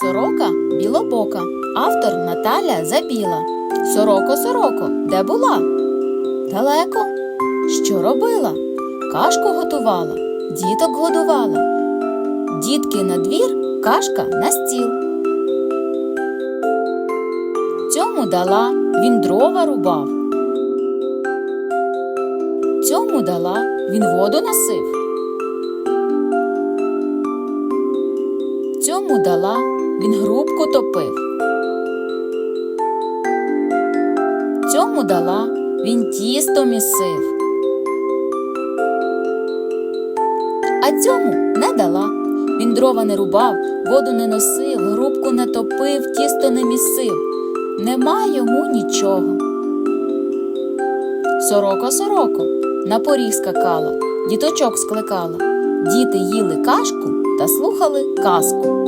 Сорока білобока. Автор Наталя Забіла. Сороко, сороко, де була? Далеко. Що робила? Кашку готувала, діток годувала. Дітки на двір, кашка на стіл. Цьому дала, він дрова рубав. Цьому дала, він воду носив. Цьому дала, він грубку топив. Цьому дала, він тісто місив. А цьому не дала. Він дрова не рубав, воду не носив, грубку не топив, тісто не місив. Нема йому нічого. Сороко, сороко, на поріг скакала, діточок скликала. Діти їли кашку та слухали казку.